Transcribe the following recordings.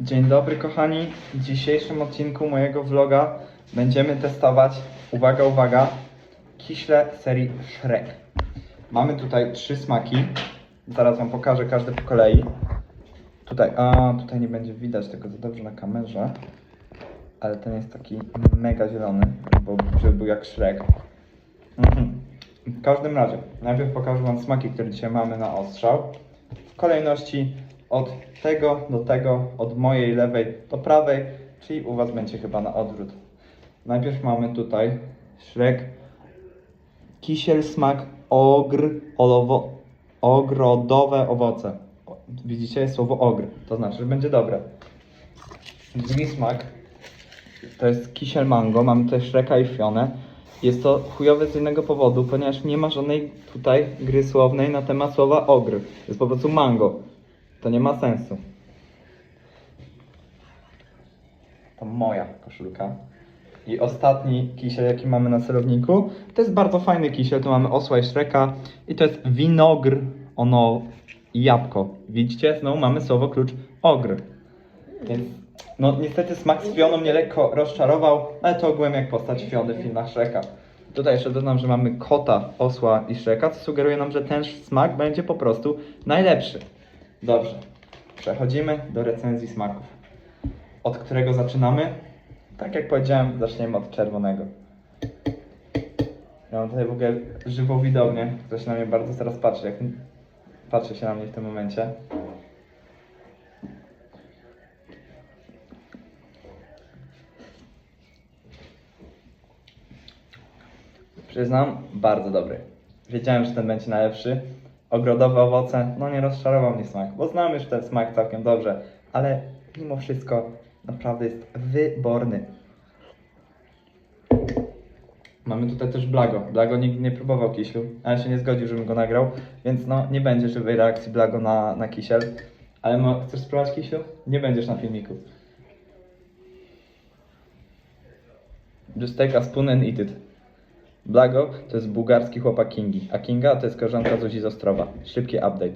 Dzień dobry kochani. W dzisiejszym odcinku mojego vloga będziemy testować, uwaga, uwaga, kiśle serii Shrek. Mamy tutaj trzy smaki. Zaraz wam pokażę każdy po kolei. Tutaj, a tutaj nie będzie widać tego za dobrze na kamerze. Ale ten jest taki mega zielony, bo żeby był jak Shrek. Mhm. W każdym razie, najpierw pokażę wam smaki, które dzisiaj mamy na ostrzał. W kolejności od tego do tego, od mojej lewej do prawej, czyli u was będzie chyba na odwrót. Najpierw mamy tutaj Shrek Kisiel smak ogr olowo, ogrodowe owoce. Widzicie, jest słowo ogr, to znaczy, że będzie dobre. Drugi smak to jest kisiel mango, mamy tutaj Shreka i Fionę. Jest to chujowe z innego powodu, ponieważ nie ma żadnej tutaj gry słownej na temat słowa ogr. Jest po prostu mango. To nie ma sensu. To moja koszulka. I ostatni kisiel, jaki mamy na celowniku, to jest bardzo fajny kisiel. Tu mamy osła i Shreka i to jest winogr, ono jabłko. Widzicie? Znowu mamy słowo klucz ogr. Więc no niestety smak z Fioną mnie lekko rozczarował, ale to ogółem jak postać Fiony w filmach Shreka. Tutaj jeszcze dodam, że mamy kota, osła i Shreka, co sugeruje nam, że ten smak będzie po prostu najlepszy. Dobrze, przechodzimy do recenzji smaków. Od którego zaczynamy? Tak jak powiedziałem, zaczniemy od czerwonego. Ja mam tutaj w ogóle żywą widownię, ktoś na mnie bardzo teraz patrzy, jak patrzy się na mnie w tym momencie. Przyznam, bardzo dobry. Wiedziałem, że ten będzie najlepszy. Ogrodowe owoce, no nie rozczarował mnie smak, bo znam już ten smak całkiem dobrze, ale mimo wszystko naprawdę jest wyborny. Mamy tutaj też Blago. Blago nigdy nie próbował kisielu, ale się nie zgodził, żebym go nagrał, więc no nie będzie żywej reakcji Blago na, na kisiel. Ale mo- chcesz spróbować kisielu? Nie będziesz na filmiku. Just take a spoon and eat it. Blago to jest bułgarski chłopak Kingi, a Kinga to jest koleżanka Zuzi z Ostrowa. Szybki update.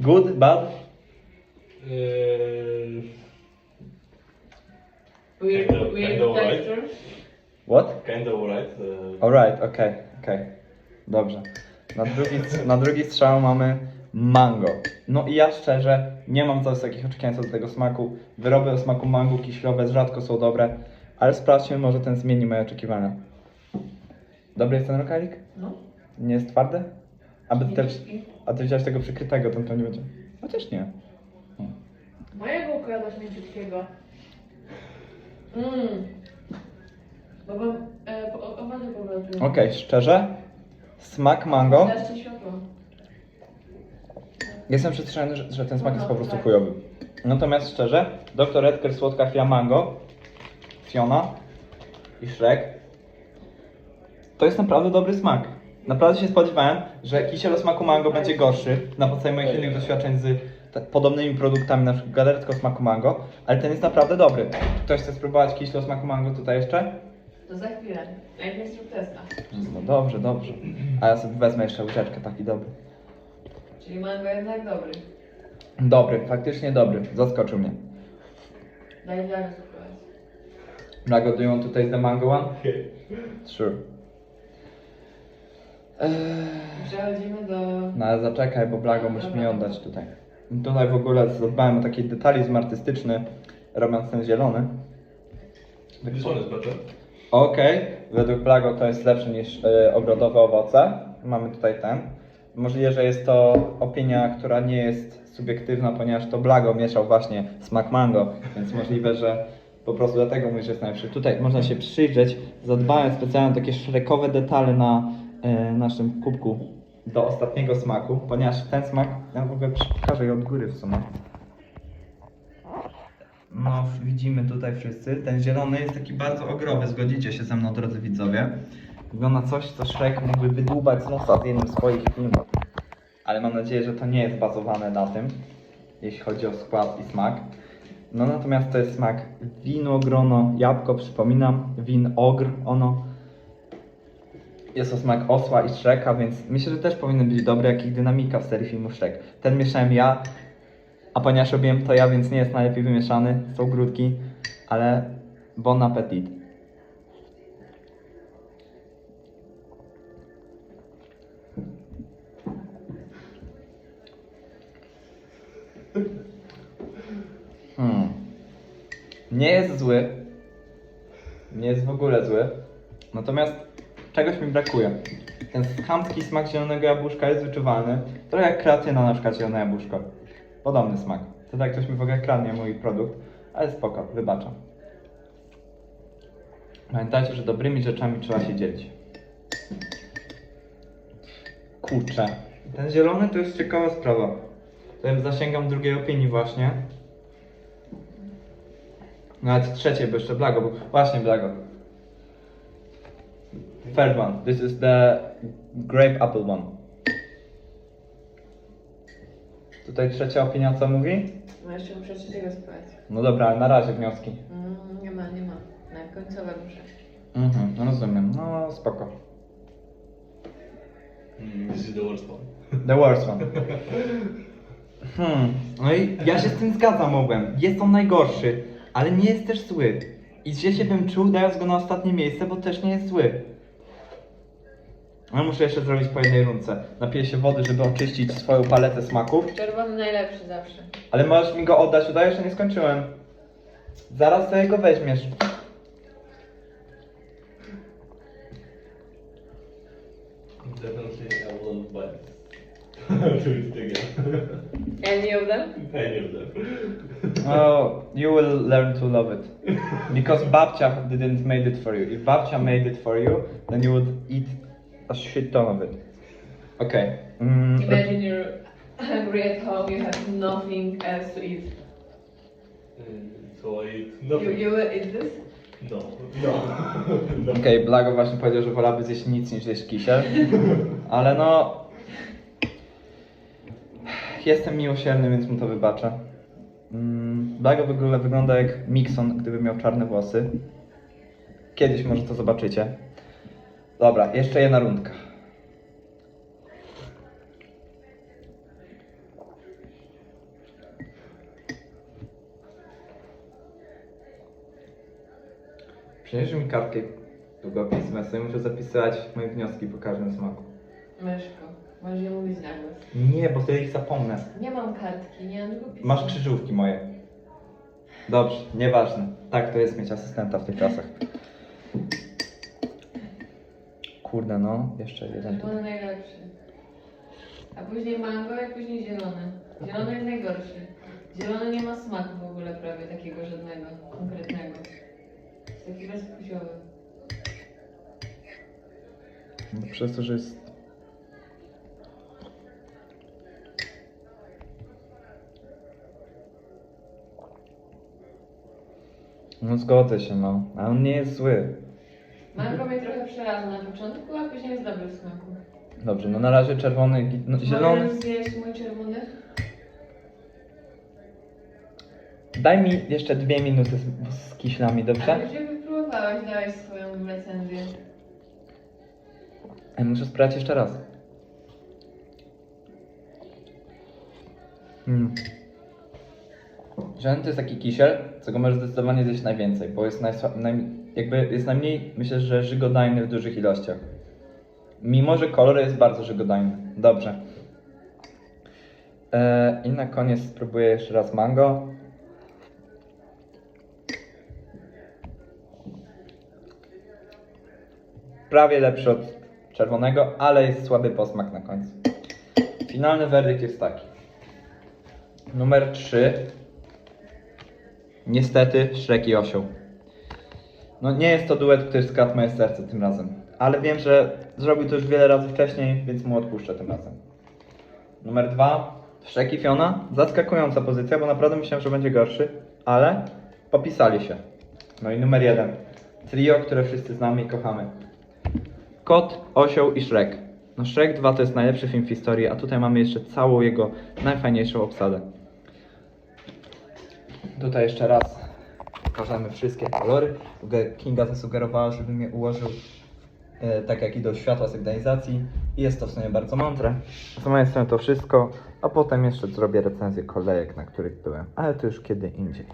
Good, bad? Weird, Kind of- weird kind of right. texture. What? kind of alright. eee, Alright, okej, okej. Dobrze. Na drugi, na drugi strzał mamy mango. No i ja szczerze nie mam co z takich oczekiwań co do tego smaku. Wyroby o smaku mango kiślowe rzadko są dobre, ale sprawdźmy, może ten zmieni moje oczekiwania. Dobry jest ten rokalik? No. Nie jest twardy? Aby ty, Mięciutki. a ty wziąłeś tego przykrytego, to to nie będzie. Chociaż nie. Mojego układasz mięciutkiego. Mmm. E. Okej, szczerze, smak mango. Jestem przestraszony, że, że ten smak jest po prostu chujowy. Natomiast szczerze, Dr. Edgar Słodka Chwila Mango, Fiona i Shrek to jest naprawdę dobry smak. Naprawdę się spodziewałem, że kisiel o smaku mango będzie gorszy na podstawie moich innych doświadczeń z podobnymi produktami, na przykład o smaku mango, ale ten jest naprawdę dobry. Ktoś chce spróbować kisiel o smaku mango tutaj jeszcze? To za chwilę. Najpierw zrób testa. No dobrze, dobrze. A ja sobie wezmę jeszcze łyżeczkę, taki dobry. Czyli mango jednak dobry. Dobry, faktycznie dobry. Zaskoczył mnie. Daj dla nas spróbować. Blago, do you want to taste the mango one? Sure. Eee, Przechodzimy do... No ale zaczekaj, bo Blago musi mi oddać tutaj. Tutaj w ogóle zadbałem o taki detalizm artystyczny, robiąc ten zielony. This one is better. Okej, według Blago to jest lepszy niż e, ogrodowe owoce. Mamy tutaj ten. Możliwe, że jest to opinia, która nie jest subiektywna, ponieważ to Blago mieszał właśnie smak mango, więc możliwe, że po prostu dlatego mówię, że jest najlepszy. Tutaj można się przyjrzeć, zadbałem specjalnie o takie szrekowe detale na e, naszym kubku do ostatniego smaku, ponieważ ten smak, ja w ogóle pokażę je od góry w sumie. No, widzimy tutaj wszyscy. Ten zielony jest taki bardzo ogrowy, zgodzicie się ze mną, drodzy widzowie. Wygląda coś, co Shrek mógłby wydłubać z nosa w jednym z swoich filmów. Ale mam nadzieję, że to nie jest bazowane na tym, jeśli chodzi o skład i smak. No natomiast to jest smak wino, grono, jabłko, przypominam, win ogr, ono. Jest to smak osła i Shreka, więc myślę, że też powinien być dobry, jak dynamika w serii filmu Shrek. Ten mieszałem ja, a ponieważ robiłem to ja, więc nie jest najlepiej wymieszany, są grudki, ale bon appetit. Nie jest zły. Nie jest w ogóle zły. Natomiast czegoś mi brakuje. Ten chamski smak zielonego jabłuszka jest wyczuwalny. Trochę jak kreatyna na przykład zielone jabłuszko. Podobny smak. To tak ktoś mi w ogóle kradnie mój produkt. Ale spoko, wybaczam. Pamiętajcie, że dobrymi rzeczami trzeba się dzielić. Kurczę. Ten zielony to jest ciekawa sprawa. Ja zasięgam drugiej opinii właśnie. Nawet trzeciej, bo jeszcze Blago był. Właśnie Blago. Third one. This is the grape apple one. Tutaj trzecia opinia co mówi? No jeszcze muszę trzeciego spróbować. No dobra, ale na razie wnioski. Mm, nie ma, nie ma. Na końcowe muszę. Mhm, no rozumiem. No spoko. Mm, this is the worst one. The worst one. Hmm, no i ja się z tym zgadzam ogółem. Jest on najgorszy, ale nie jest też zły. I źle się bym czuł dając go na ostatnie miejsce, bo też nie jest zły. Ale muszę jeszcze zrobić po jednej rundce. Napiję się wody, żeby oczyścić swoją paletę smaków. Czerwony najlepszy zawsze. Ale możesz mi go oddać, udaję, jeszcze nie skończyłem. Zaraz sobie go weźmiesz. Definitely I wouldn't buy it. Do it again. Any of them? Any of them. Oh, you will learn to love it. Because Babcia didn't made it for you. If Babcia made it for you, then you would eat a shit ton of it. Okay. Mm, Imagine you're hungry at home, you have nothing else to eat. Mm, so I eat You, nothing. you will eat this? No. No. no. Okej, Blago właśnie powiedział, że wolałaby zjeść nic niż zjeść kisiel. Ale no... Jestem miłosierny, więc mu to wybaczę. Mm, Blago w ogóle wygląda jak Mixon, gdyby miał czarne włosy. Kiedyś może to zobaczycie. Dobra, jeszcze jedna rundka. Przynieś mi kartkę długopis, bo ja sobie muszę zapisywać moje wnioski po każdym smaku. Myszko, możesz je mówić na głos. Nie, bo wtedy ich zapomnę. Nie mam kartki, nie mam długopisu. Masz krzyżówki moje. Dobrze, nieważne. Tak to jest mieć asystenta w tych czasach. Kurde no, jeszcze jeden. Czerwony najlepszy. A później mango, a później zielony. Zielony jest najgorszy. Zielony nie ma smaku w ogóle prawie takiego żadnego, konkretnego. Jest taki bezpłciowy. No, Przez to, że jest... No zgodzę się no, ale on nie jest zły. Mango mnie trochę przeraża na początku, a później jest dobry w smaku. Dobrze, no na razie czerwony, gi- no, zielony... Mogę zjeść mój czerwony? Daj mi jeszcze dwie minuty z, z kiślami, A dobrze? już je wypróbowałeś, dałeś swoją recenzję. Ej, muszę sprawdzić jeszcze raz. Hmm. Zielony to jest taki kisiel, co go możesz zdecydowanie zjeść najwięcej, bo jest, najsła- naj, jakby jest najmniej, myślę, że żygodajny w dużych ilościach. Mimo, że kolor jest bardzo żygodajny. Dobrze. E, I na koniec spróbuję jeszcze raz mango. Prawie lepszy od czerwonego, ale jest słaby posmak na końcu. Finalny werdykt jest taki. Numer 3. Niestety Shrek i Osioł. No nie jest to duet, który skradł moje serce tym razem. Ale wiem, że zrobił to już wiele razy wcześniej, więc mu odpuszczę tym razem. Numer 2. Shrek i Fiona. Zaskakująca pozycja, bo naprawdę myślałem, że będzie gorszy, ale popisali się. No i numer 1. Trio, które wszyscy znamy i kochamy. Kot, Osioł i Shrek. No Shrek 2 to jest najlepszy film w historii, a tutaj mamy jeszcze całą jego najfajniejszą obsadę. Tutaj jeszcze raz pokażemy wszystkie kolory. Kinga zasugerowała, żebym je ułożył e, tak jak idą światła sygnalizacji i jest to w sumie bardzo mądre. Z mojej strony to wszystko, a potem jeszcze zrobię recenzję kolejek, na których byłem, ale to już kiedy indziej.